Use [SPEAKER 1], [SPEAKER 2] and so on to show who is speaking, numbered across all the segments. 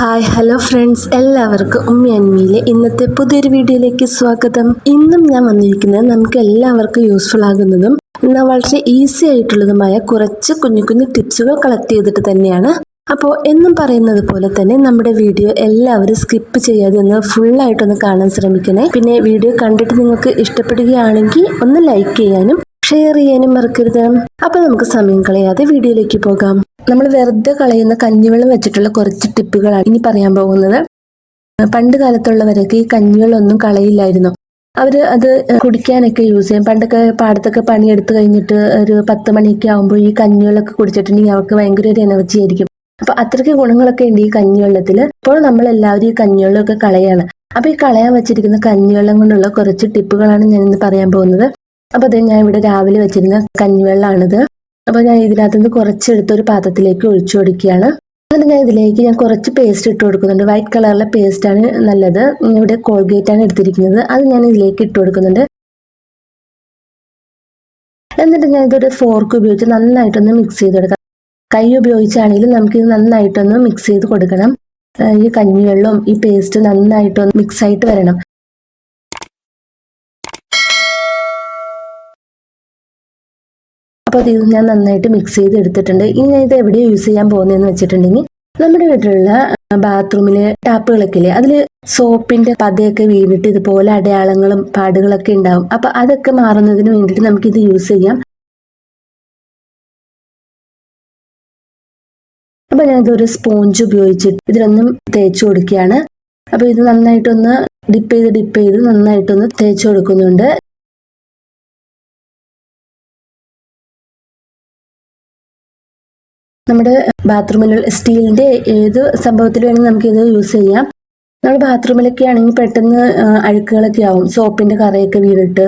[SPEAKER 1] Hi hello friends. എല്ലാവർക്കും ഉമ്മി അന്മിയിലെ ഇന്നത്തെ പുതിയൊരു വീഡിയോയിലേക്ക് സ്വാഗതം. ഇന്നും ഞാൻ വന്നിരിക്കുന്നത് നമുക്ക് എല്ലാവർക്കും യൂസ്ഫുൾ ആകുന്നതും എന്നാൽ വളരെ ഈസി ആയിട്ടുള്ളതുമായ കുറച്ച് കുഞ്ഞു കുഞ്ഞു ടിപ്സുകൾ കളക്ട് ചെയ്തിട്ട് തന്നെയാണ്. അപ്പോൾ എന്നും പറയുന്നത് പോലെ തന്നെ നമ്മുടെ വീഡിയോ എല്ലാവരും സ്കിപ്പ് ചെയ്യാതെ ഒന്ന് ഫുള്ളായിട്ടൊന്ന് കാണാൻ ശ്രമിക്കണേ. പിന്നെ വീഡിയോ കണ്ടിട്ട് നിങ്ങൾക്ക് ഇഷ്ടപ്പെടുകയാണെങ്കിൽ ഒന്ന് ലൈക്ക് ചെയ്യാനും ഷെയർ ചെയ്യാനും മറക്കരുത്. അപ്പോൾ നമുക്ക് സമയം കളയാതെ വീഡിയോയിലേക്ക് പോകാം. നമ്മൾ വെറുതെ കളയുന്ന കഞ്ഞിവെള്ളം വെച്ചിട്ടുള്ള കുറച്ച് ടിപ്പുകളാണ് ഇനി പറയാൻ പോകുന്നത്. പണ്ട് കാലത്തുള്ളവരൊക്കെ ഈ കഞ്ഞിവെള്ളമൊന്നും കളയില്ലായിരുന്നു. അവർ അത് കുടിക്കാനൊക്കെ യൂസ് ചെയ്യും. പണ്ടൊക്കെ പാടത്തൊക്കെ പണിയെടുത്ത് കഴിഞ്ഞിട്ട് ഒരു പത്ത് മണിയൊക്കെ ആകുമ്പോൾ ഈ കഞ്ഞിവെള്ളമൊക്കെ കുടിച്ചിട്ടുണ്ടെങ്കിൽ അവർക്ക് ഭയങ്കര ഒരു എനർജി ആയിരിക്കും. അപ്പൊ അത്രയ്ക്ക് ഗുണങ്ങളൊക്കെ ഉണ്ട് ഈ കഞ്ഞിവെള്ളത്തിൽ ഇപ്പോൾ നമ്മൾ എല്ലാവരും ഈ കഞ്ഞിവെള്ളമൊക്കെ കളയാണ്. അപ്പൊ ഈ കളയാൻ വെച്ചിരിക്കുന്ന കഞ്ഞിവെള്ളം കൊണ്ടുള്ള കുറച്ച് ടിപ്പുകളാണ് ഞാൻ ഇന്ന് പറയാൻ പോകുന്നത്. അപ്പൊ അത് ഞാൻ ഇവിടെ രാവിലെ വെച്ചിരുന്ന കഞ്ഞിവെള്ളമാണിത് അപ്പോൾ ഞാൻ ഇതിനകത്ത് ഇതിനകത്തുനിന്ന് കുറച്ചെടുത്ത് ഒരു പാത്രത്തിലേക്ക് ഒഴിച്ചു കൊടുക്കുകയാണ്. എന്നിട്ട് ഞാൻ ഇതിലേക്ക് ഞാൻ കുറച്ച് പേസ്റ്റ് ഇട്ട് കൊടുക്കുന്നുണ്ട്. വൈറ്റ് കളറിലെ ആണ് നല്ലത്. ഇവിടെ കോൾഗേറ്റ് ആണ് എടുത്തിരിക്കുന്നത്. അത് ഞാൻ ഇതിലേക്ക് ഇട്ട് കൊടുക്കുന്നുണ്ട്. എന്നിട്ട് ഞാൻ ഇതൊരു ഫോർക്ക് ഉപയോഗിച്ച് നന്നായിട്ടൊന്ന് മിക്സ് ചെയ്ത് കൊടുക്കാം കൈ ഉപയോഗിച്ചാണെങ്കിലും നമുക്ക് ഇത് നന്നായിട്ടൊന്ന് മിക്സ് ചെയ്ത് കൊടുക്കണം. ഈ കഞ്ഞിവെള്ളവും ഈ പേസ്റ്റ് നന്നായിട്ടൊന്ന് മിക്സ് ആയിട്ട് വരണം. അപ്പോൾ അത് ഞാൻ നന്നായിട്ട് മിക്സ് ചെയ്ത് എടുത്തിട്ടുണ്ട് ഇനി ഞാൻ ഇത് എവിടെ യൂസ് ചെയ്യാൻ പോകുന്നതെന്ന് വെച്ചിട്ടുണ്ടെങ്കിൽ നമ്മുടെ വീട്ടിലുള്ള ബാത്റൂമിലെ ടാപ്പുകളൊക്കെ ഇല്ലേ അതിൽ സോപ്പിന്റെ പതയൊക്കെ വീണിട്ട് ഇതുപോലെ അടയാളങ്ങളും പാടുകളൊക്കെ ഉണ്ടാവും. അപ്പൊ അതൊക്കെ മാറുന്നതിന് വേണ്ടിയിട്ട് നമുക്കിത് യൂസ് ചെയ്യാം. അപ്പൊ ഞാനിതൊരു സ്പോഞ്ച് ഉപയോഗിച്ചിട്ട് ഇതിലൊന്നും തേച്ച് കൊടുക്കുകയാണ്. അപ്പൊ ഇത് നന്നായിട്ടൊന്ന് ഡിപ്പ് ചെയ്ത് ഡിപ്പ് ചെയ്ത് നന്നായിട്ടൊന്ന് തേച്ച് കൊടുക്കുന്നുണ്ട്. നമ്മുടെ ബാത്റൂമിലുള്ള സ്റ്റീലിന്റെ ഏത് സംഭവത്തിൽ വേണമെങ്കിൽ നമുക്ക് ഇത് യൂസ് ചെയ്യാം. നമ്മുടെ ബാത്റൂമിലൊക്കെ ആണെങ്കിൽ പെട്ടെന്ന് അഴുക്കുകളൊക്കെ ആവും. സോപ്പിന്റെ കറയൊക്കെ വീണിട്ട്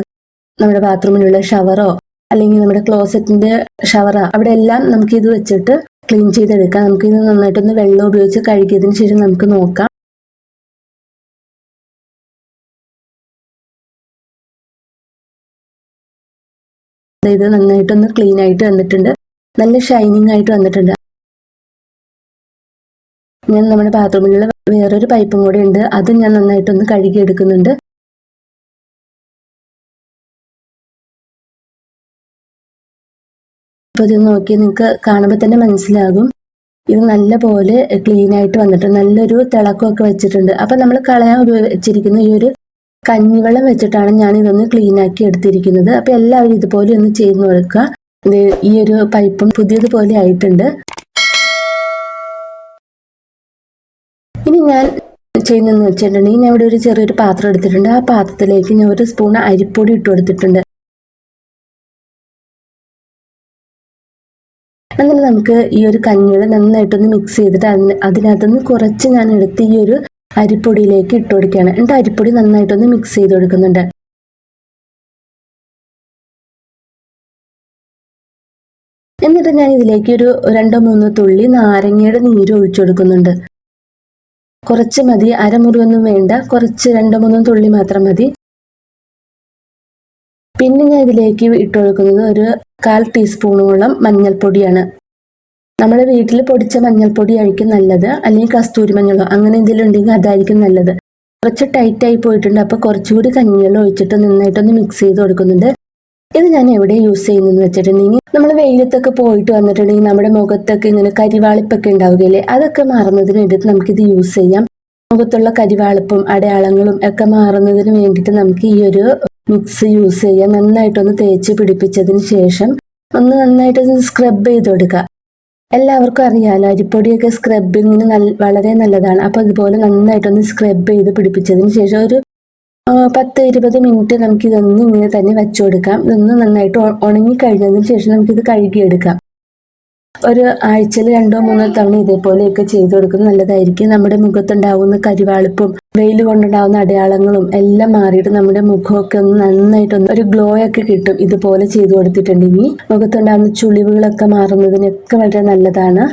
[SPEAKER 1] നമ്മുടെ ബാത്റൂമിലുള്ള ഷവറോ അല്ലെങ്കിൽ നമ്മുടെ ക്ലോസറ്റിന്റെ ഷവറോ അവിടെ എല്ലാം നമുക്ക് ഇത് വെച്ചിട്ട് ക്ലീൻ ചെയ്തെടുക്കാം. നമുക്ക് ഇത് നന്നായിട്ടൊന്ന് വെള്ളം ഉപയോഗിച്ച് കഴുകിയതിന് ശേഷം നമുക്ക് നോക്കാം. ഇത് നന്നായിട്ടൊന്ന് ക്ലീൻ ആയിട്ട് വന്നിട്ടുണ്ട്. നല്ല ഷൈനിങ് ആയിട്ട് വന്നിട്ടുണ്ട്. ഞാൻ നമ്മുടെ ബാത്റൂമിലുള്ള വേറൊരു പൈപ്പും കൂടെ ഉണ്ട്. അതും ഞാൻ നന്നായിട്ടൊന്ന് കഴുകി എടുക്കുന്നുണ്ട് അപ്പോൾ ഇത് നോക്കി നിങ്ങൾക്ക് കാണുമ്പോൾ തന്നെ മനസ്സിലാകും. ഇത് നല്ല പോലെ ക്ലീൻ ആയിട്ട് വന്നിട്ട് നല്ലൊരു തിളക്കമൊക്കെ വെച്ചിട്ടുണ്ട്. അപ്പൊ നമ്മൾ കളയാൻ ഉപയോഗിച്ചിരിക്കുന്ന ഈ ഒരു കഞ്ഞിവെള്ളം വെച്ചിട്ടാണ് ഞാൻ ഇതൊന്ന് ക്ലീൻ ആക്കി എടുത്തിരിക്കുന്നത്. അപ്പൊ എല്ലാവരും ഇതുപോലെ ഒന്ന് ചെയ്ത് നോക്കുക. ഈ ഒരു പൈപ്പും പുതിയതുപോലെ ആയിട്ടുണ്ട്. ഇനി ഞാൻ ചെയ്യുന്നതെന്ന് വെച്ചിട്ടുണ്ടെങ്കിൽ ഞാൻ ഇവിടെ ഒരു ചെറിയൊരു പാത്രം എടുത്തിട്ടുണ്ട്. ആ പാത്രത്തിലേക്ക് ഞാൻ ഒരു സ്പൂൺ അരിപ്പൊടി ഇട്ട് കൊടുത്തിട്ടുണ്ട്. അങ്ങനെ നമുക്ക് ഈ ഒരു കഞ്ഞിയുടെ നന്നായിട്ടൊന്ന് മിക്സ് ചെയ്തിട്ട് അതിന് അതിനകത്തുനിന്ന് കുറച്ച് ഞാൻ എടുത്ത് ഈ ഒരു അരിപ്പൊടിയിലേക്ക് ഇട്ട് കൊടുക്കുകയാണ്. എന്നിട്ട് അരിപ്പൊടി നന്നായിട്ടൊന്ന് മിക്സ് ചെയ്ത് കൊടുക്കുന്നുണ്ട്. എന്നിട്ട് ഞാൻ ഇതിലേക്ക് ഒരു രണ്ടോ മൂന്നോ തുള്ളി നാരങ്ങയുടെ നീര് ഒഴിച്ചു കൊടുക്കുന്നുണ്ട്. കുറച്ച് മതി അരമുറിയൊന്നും വേണ്ട കുറച്ച് രണ്ടോ മൂന്നോ തുള്ളി മാത്രം മതി. പിന്നെ ഞാൻ ഇതിലേക്ക് ഇട്ടുകൊടുക്കുന്നത് ഒരു കാൽ ടീസ്പൂണോളം മഞ്ഞൾപ്പൊടിയാണ്. നമ്മുടെ വീട്ടിൽ പൊടിച്ച മഞ്ഞൾപ്പൊടി ആയിരിക്കും നല്ലത് അല്ലെങ്കിൽ കസ്തൂരി മഞ്ഞളോ അങ്ങനെ എന്തെങ്കിലും ഉണ്ടെങ്കിൽ അതായിരിക്കും നല്ലത്. കുറച്ച് ടൈറ്റായി പോയിട്ടുണ്ട് അപ്പോൾ കുറച്ചുകൂടി കഞ്ഞിവെള്ളം ഒഴിച്ചിട്ട് നന്നായിട്ടൊന്ന് മിക്സ് ചെയ്ത് കൊടുക്കുന്നുണ്ട്. ഇത് ഞാൻ എവിടെ യൂസ് ചെയ്യുന്നതെന്ന് വെച്ചിട്ടുണ്ടെങ്കിൽ നമ്മൾ വെയിലത്തൊക്കെ പോയിട്ട് വന്നിട്ടുണ്ടെങ്കിൽ നമ്മുടെ മുഖത്തൊക്കെ ഇങ്ങനെ കരിവാളിപ്പൊക്കെ ഉണ്ടാവുകയില്ലേ? അതൊക്കെ മാറുന്നതിന് വേണ്ടിയിട്ട് നമുക്കിത് യൂസ് ചെയ്യാം. മുഖത്തുള്ള കരിവാളിപ്പും അടയാളങ്ങളും ഒക്കെ മാറുന്നതിന് വേണ്ടിയിട്ട് നമുക്ക് ഈ ഒരു മിക്സ് യൂസ് ചെയ്യാം. നന്നായിട്ടൊന്ന് തേച്ച് പിടിപ്പിച്ചതിന് ശേഷം ഒന്ന് നന്നായിട്ട് സ്ക്രബ് ചെയ്ത് കൊടുക്കുക എല്ലാവർക്കും അറിയാമല്ലോ അരിപ്പൊടിയൊക്കെ സ്ക്രബിങ്ങിന് നല്ല വളരെ നല്ലതാണ്. അപ്പോൾ അതുപോലെ നന്നായിട്ടൊന്ന് സ്ക്രബ് ചെയ്ത് പിടിപ്പിച്ചതിന് ശേഷം ഒരു പത്ത് ഇരുപത് മിനിറ്റ് നമുക്ക് ഇതൊന്ന് ഇങ്ങനെ തന്നെ വെച്ചു കൊടുക്കാം ഇതൊന്ന് നന്നായിട്ട് ഉണങ്ങി കഴിഞ്ഞതിന് ശേഷം നമുക്കിത് കഴുകിയെടുക്കാം. ഒരു ആഴ്ചയിൽ രണ്ടോ മൂന്നോ തവണ ഇതേപോലെയൊക്കെ ചെയ്തു കൊടുക്കുന്നത് നല്ലതായിരിക്കും. നമ്മുടെ മുഖത്തുണ്ടാവുന്ന കരിവാളിപ്പും വെയിൽ കൊണ്ടുണ്ടാവുന്ന അടയാളങ്ങളും എല്ലാം മാറിയിട്ട് നമ്മുടെ മുഖമൊക്കെ ഒന്ന് നന്നായിട്ടൊന്ന് ഒരു ഗ്ലോ ഒക്കെ കിട്ടും. ഇതുപോലെ ചെയ്തു കൊടുത്തിട്ടുണ്ടെങ്കിൽ മുഖത്തുണ്ടാകുന്ന ചുളിവുകളൊക്കെ മാറുന്നതിനൊക്കെ വളരെ നല്ലതാണ്.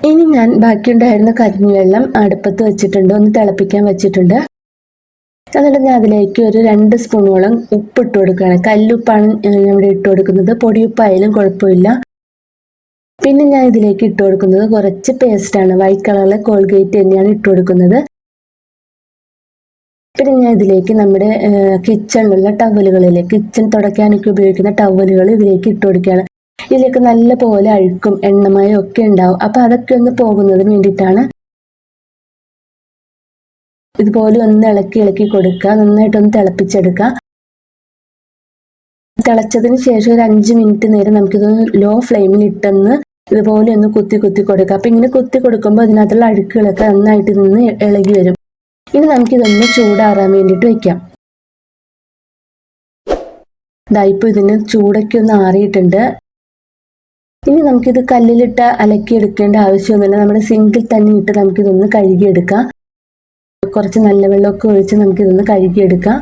[SPEAKER 1] ഇനി ഞാൻ ബാക്കിയുണ്ടായിരുന്ന കരിഞ്ഞുവെള്ളം അടുപ്പത്ത് വെച്ചിട്ടുണ്ട്. ഒന്ന് തിളപ്പിക്കാൻ വെച്ചിട്ടുണ്ട്. എന്നിട്ട് ഞാൻ അതിലേക്ക് ഒരു രണ്ട് സ്പൂണോളം ഉപ്പ് ഇട്ട് കൊടുക്കുകയാണ്. കല്ലുപ്പാണ് ഇവിടെ ഇട്ട് കൊടുക്കുന്നത്. പൊടിയുപ്പായാലും കുഴപ്പമില്ല. പിന്നെ ഞാൻ ഇതിലേക്ക് ഇട്ട് കൊടുക്കുന്നത് കുറച്ച് പേസ്റ്റാണ് വൈറ്റ് കളറിലെ കോൾഗേറ്റ് തന്നെയാണ് ഇട്ട് കൊടുക്കുന്നത്. പിന്നെ ഞാൻ ഇതിലേക്ക് നമ്മുടെ കിച്ചണിലുള്ള ടവലുകളിലെ കിച്ചൺ തുടയ്ക്കാനൊക്കെ ഉപയോഗിക്കുന്ന ടവലുകൾ ഇതിലേക്ക് ഇട്ട് കൊടുക്കുകയാണ്. ഇതിലേക്ക് നല്ല പോലെ അഴുക്കും എണ്ണമയം ഒക്കെ ഉണ്ടാവും. അപ്പൊ അതൊക്കെ ഒന്ന് പോകുന്നതിന് വേണ്ടിയിട്ടാണ് ഇതുപോലെ ഒന്ന് ഇളക്കി ഇളക്കി കൊടുക്കുക. നന്നായിട്ടൊന്ന് തിളപ്പിച്ചെടുക്കുക. തിളച്ചതിന് ശേഷം ഒരു അഞ്ച് മിനിറ്റ് നേരം നമുക്കിതൊന്ന് ലോ ഫ്ലെയിമിൽ ഇട്ടെന്ന് ഇതുപോലെ ഒന്ന് കുത്തി കുത്തി കൊടുക്കുക. അപ്പൊ ഇങ്ങനെ കുത്തി കൊടുക്കുമ്പോൾ അതിനകത്തുള്ള അഴുക്കുകളൊക്കെ നന്നായിട്ട് നിന്ന് ഇളകി വരും. ഇനി നമുക്കിതൊന്ന് ചൂടാറാൻ വേണ്ടിയിട്ട് വെക്കാം. ഇതായിപ്പോ ഇതിന് ചൂടൊക്കെ ഒന്ന് ആറിയിട്ടുണ്ട്. ഇനി നമുക്കിത് കല്ലിലിട്ട് അലക്കി എടുക്കേണ്ട ആവശ്യമൊന്നുമില്ല. നമ്മുടെ സിങ്കിൽ തന്നെ ഇട്ട് നമുക്കിതൊന്ന് കഴുകിയെടുക്കാം. കുറച്ച് നല്ല വെള്ളമൊക്കെ ഒഴിച്ച് നമുക്കിതൊന്ന് കഴുകിയെടുക്കാം.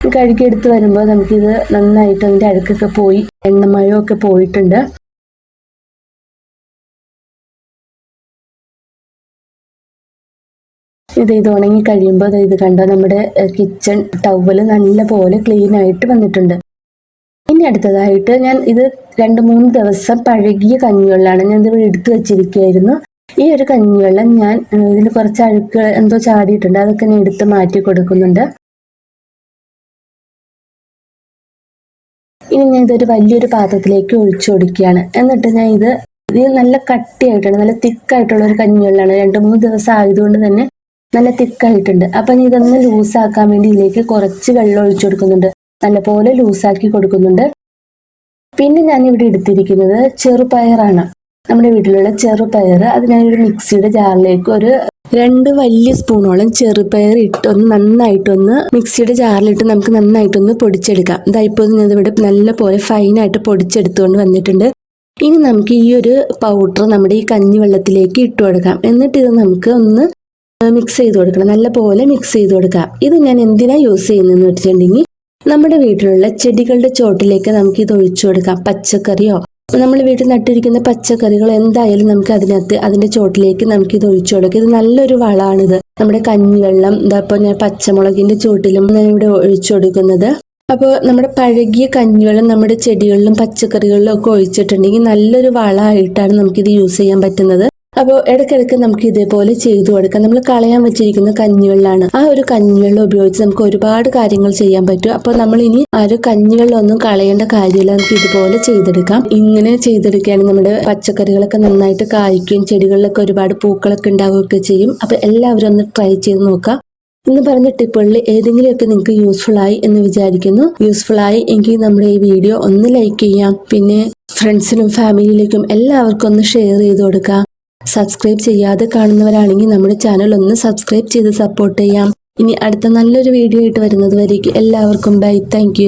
[SPEAKER 1] കഴുകിയെടുത്ത് വരുമ്പോൾ നമുക്കിത് നന്നായിട്ട് അതിന്റെ അഴുക്കൊക്കെ പോയി എണ്ണമയമൊക്കെ പോയിട്ടുണ്ട്. ഇത് ഇത് ഉണങ്ങി കഴിയുമ്പോൾ ഇത് കണ്ടോ നമ്മുടെ കിച്ചൺ ടവൽ നല്ല പോലെ ക്ലീൻ ആയിട്ട് വന്നിട്ടുണ്ട്. ഇനി അടുത്തതായിട്ട് ഞാൻ ഇത് രണ്ട് മൂന്ന് ദിവസം പഴകിയ കഞ്ഞിവെള്ളമാണ് ഞാൻ ഇത് എടുത്തു വെച്ചിരിക്കുകയായിരുന്നു. ഈ ഒരു കഞ്ഞിവെള്ളം ഞാൻ ഇതിൽ കുറച്ച് അഴുക്ക് എന്തോ ചാടിയിട്ടുണ്ട്. അതൊക്കെ ഞാൻ എടുത്ത് മാറ്റി കൊടുക്കുന്നുണ്ട്. ഇനി ഞാൻ ഇതൊരു വലിയൊരു പാത്രത്തിലേക്ക് ഒഴിച്ചു കൊടുക്കുകയാണ്. എന്നിട്ട് ഞാൻ ഇത് ഇത് നല്ല കട്ടിയായിട്ടാണ് നല്ല തിക്കായിട്ടുള്ള ഒരു കഞ്ഞിവെള്ളമാണ്. രണ്ട് മൂന്ന് ദിവസം ആയതുകൊണ്ട് തന്നെ നല്ല തിക്കായിട്ടുണ്ട്. അപ്പൊ ഇതൊന്ന് ലൂസാക്കാൻ വേണ്ടി ഇതിലേക്ക് കുറച്ച് വെള്ളം ഒഴിച്ചു കൊടുക്കുന്നുണ്ട്. നല്ലപോലെ ലൂസാക്കി കൊടുക്കുന്നുണ്ട്. പിന്നെ ഞാൻ ഇവിടെ എടുത്തിരിക്കുന്നത് ചെറുപയറാണ്. നമ്മുടെ വീട്ടിലുള്ള ചെറുപയർ അത് ഞാനൊരു മിക്സിയുടെ ജാറിലേക്ക് ഒരു രണ്ട് വലിയ സ്പൂണോളം ചെറുപയർ ഇട്ടൊന്ന് നന്നായിട്ടൊന്ന് മിക്സിയുടെ ജാറിലിട്ട് നമുക്ക് നന്നായിട്ടൊന്ന് പൊടിച്ചെടുക്കാം. ഇതായിപ്പോൾ ഞാൻ ഇവിടെ നല്ല പോലെ ഫൈനായിട്ട് പൊടിച്ചെടുത്തുകൊണ്ട് വന്നിട്ടുണ്ട്. ഇനി നമുക്ക് ഈ ഒരു പൗഡർ നമ്മുടെ ഈ കഞ്ഞി വെള്ളത്തിലേക്ക് ഇട്ട് കൊടുക്കാം. എന്നിട്ട് ഇത് നമുക്ക് ഒന്ന് മിക്സ് ചെയ്ത് കൊടുക്കണം. നല്ല പോലെ മിക്സ് ചെയ്ത് കൊടുക്കാം. ഇത് ഞാൻ എന്തിനാ യൂസ് ചെയ്യുന്നതെന്ന് വെച്ചിട്ടുണ്ടെങ്കിൽ നമ്മുടെ വീട്ടിലുള്ള ചെടികളുടെ ചോട്ടിലേക്ക് നമുക്ക് ഇത് ഒഴിച്ചു കൊടുക്കാം. പച്ചക്കറിയോ നമ്മൾ വീട്ടിൽ നട്ടിരിക്കുന്ന പച്ചക്കറികൾ എന്തായാലും നമുക്ക് അതിനകത്ത് അതിന്റെ ചോട്ടിലേക്ക് നമുക്ക് ഇത് ഒഴിച്ചു കൊടുക്കാം. ഇത് നല്ലൊരു വളമാണിത്. നമ്മുടെ കഞ്ഞിവെള്ളം എന്താ ഇപ്പോൾ ഞാൻ പച്ചമുളകിന്റെ ചോട്ടിലും ഞാൻ ഇവിടെ ഒഴിച്ചു കൊടുക്കുന്നത്. അപ്പോൾ നമ്മുടെ പഴകിയ കഞ്ഞിവെള്ളം നമ്മുടെ ചെടികളിലും പച്ചക്കറികളിലും ഒക്കെ ഒഴിച്ചിട്ടുണ്ടെങ്കിൽ നല്ലൊരു വളമായിട്ടാണ് നമുക്കിത് യൂസ് ചെയ്യാൻ പറ്റുന്നത്. അപ്പോൾ ഇടയ്ക്കിടയ്ക്ക് നമുക്ക് ഇതേപോലെ ചെയ്തു കൊടുക്കാം. നമ്മൾ കളയാൻ വെച്ചിരിക്കുന്ന കഞ്ഞിവെള്ളമാണ്. ആ ഒരു കഞ്ഞിവെള്ളം ഉപയോഗിച്ച് നമുക്ക് ഒരുപാട് കാര്യങ്ങൾ ചെയ്യാൻ പറ്റും. അപ്പോൾ നമ്മൾ ഇനി ആ ഒരു കഞ്ഞിവെള്ളം ഒന്നും കളയേണ്ട കാര്യമില്ല. നമുക്ക് ഇതുപോലെ ചെയ്തെടുക്കാം. ഇങ്ങനെ ചെയ്തെടുക്കുകയാണെങ്കിൽ നമ്മുടെ പച്ചക്കറികളൊക്കെ നന്നായിട്ട് കായ്ക്കുകയും ചെടികളിലൊക്കെ ഒരുപാട് പൂക്കളൊക്കെ ഉണ്ടാവുകയൊക്കെ ചെയ്യും. അപ്പോൾ എല്ലാവരും ഒന്ന് ട്രൈ ചെയ്ത് നോക്കാം. ഇന്ന് പറഞ്ഞ ടിപ്പുകളിൽ ഏതെങ്കിലുമൊക്കെ നിങ്ങൾക്ക് യൂസ്ഫുൾ ആയി എന്ന് വിചാരിക്കുന്നു. യൂസ്ഫുൾ ആയി എങ്കിൽ നമ്മുടെ ഈ വീഡിയോ ഒന്ന് ലൈക്ക് ചെയ്യാം. പിന്നെ ഫ്രണ്ട്സിനും ഫാമിലിയിലേക്കും എല്ലാവർക്കും ഒന്ന് ഷെയർ ചെയ്ത് കൊടുക്കാം. സബ്സ്ക്രൈബ് ചെയ്യാതെ കാണുന്നവരാണെങ്കിൽ നമ്മുടെ ചാനൽ ഒന്ന് സബ്സ്ക്രൈബ് ചെയ്ത് സപ്പോർട്ട് ചെയ്യാം. ഇനി അടുത്ത നല്ലൊരു വീഡിയോ ആയിട്ട് വരുന്നത് വരേക്കും എല്ലാവർക്കും ബൈ താങ്ക്